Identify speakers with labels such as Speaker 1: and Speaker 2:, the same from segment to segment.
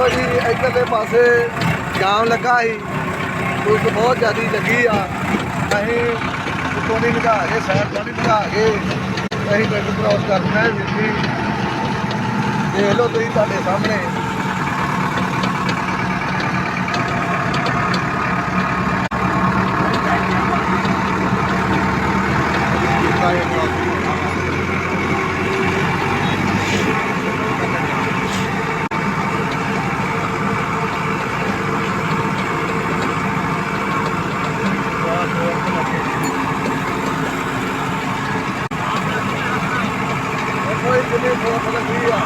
Speaker 1: ਦੇਖੋ ਜੀ ਇੱਧਰਲੇ ਪਾਸੇ ਜਾਮ ਲੱਗਾ ਸੀ। ਪੁਲਿਸ ਬਹੁਤ ਜ਼ਿਆਦੀ ਲੱਗੀ ਆ। ਅਸੀਂ ਉੱਤੋਂ ਨਹੀਂ ਨਿਕਾ ਕੇ, ਸਾਈਡ ਤੋਂ ਨਹੀਂ ਨਿਕਾ ਕੇ ਅਸੀਂ ਪਿੰਡ ਕ੍ਰੋਸ ਕਰਨਾ ਹੈ ਜੀ। ਦੇਖ ਲਓ ਤੁਸੀਂ ਤੁਹਾਡੇ ਸਾਹਮਣੇ। ਦੇਖੋ ਫੋਕ ਲੱਗੀ ਆ?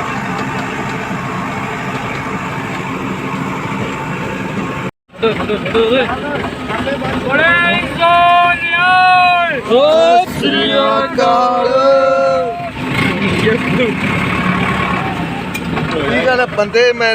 Speaker 2: ਬੜੇ ਸੋਨਿਆ
Speaker 1: ਸਤਿ ਸ੍ਰੀ ਅਕਾਲ ਕੀ ਗੱਲ ਬੰਦੇ ਮੈਂ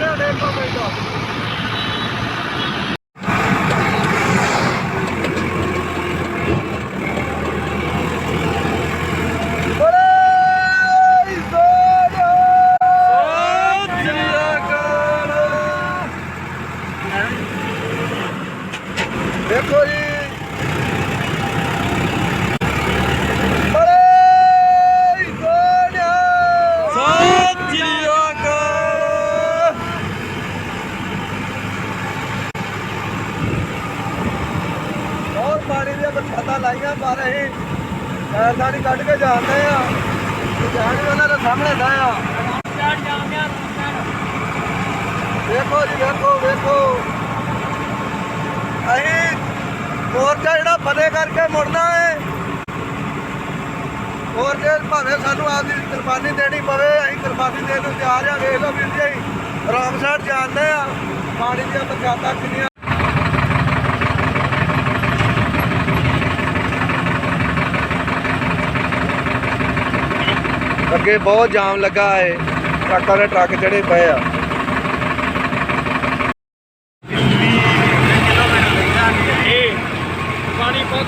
Speaker 1: ਉਹਨੇ ਅਨੇਕ ਕੋ ਪੈਂਦਾ ਬੜੇ ਸੋਨਿਆ ਦੇਖੋ ਜੀ ਬੜੇ ਸੋਨਿਆ ਬਹੁਤ ਪਾਣੀ ਲਾਈਆਂ, ਪਰ ਅਸੀਂ ਪੈਰਦਾਨੀ ਕੱਢ ਕੇ ਜਾਂਦੇ ਆ। ਜਾਣ ਉਹਨਾਂ ਦੇ ਸਾਹਮਣੇ ਦਾ ਆ।
Speaker 2: ਚੜ
Speaker 1: ਵੇਖੋ ਜੀ, ਵੇਖੋ ਵੇਖੋ। ਅਸੀਂ ਮੋਰਚਾ ਜਿਹੜਾ ਫਤਿਹ ਕਰਕੇ ਮੁੜਨਾ ਹੈ ਮੋਰਚੇ ਭਾਵੇਂ ਸਾਨੂੰ ਆਪਦੀ ਕੁਰਬਾਨੀ ਦੇਣੀ ਪਵੇ, ਅਸੀਂ ਕੁਰਬਾਨੀ ਦੇਣ ਨੂੰ ਤਿਆਰ ਆ, ਵੇਖ ਲਓ ਵੀਰ ਜੀ ਆਰਾਮ ਸਾਰ ਜਾਂਦੇ ਆ। ਪਾਣੀ ਦੀਆਂ ਬਰਸਾਤਾਂ ਕਿੰਨੀਆਂ ਅੱਗੇ ਬਹੁਤ ਜਾਮ ਲੱਗਾ ਹੈ। ਟਰੱਕਾਂ ਦੇ ਟਰੱਕ ਚੜੇ ਪਏ ਆ।
Speaker 2: ਪਾਣੀ ਬਹੁਤ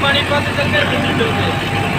Speaker 2: ਪਾਣੀ ਬਹੁਤ ਚੱਲਦੇ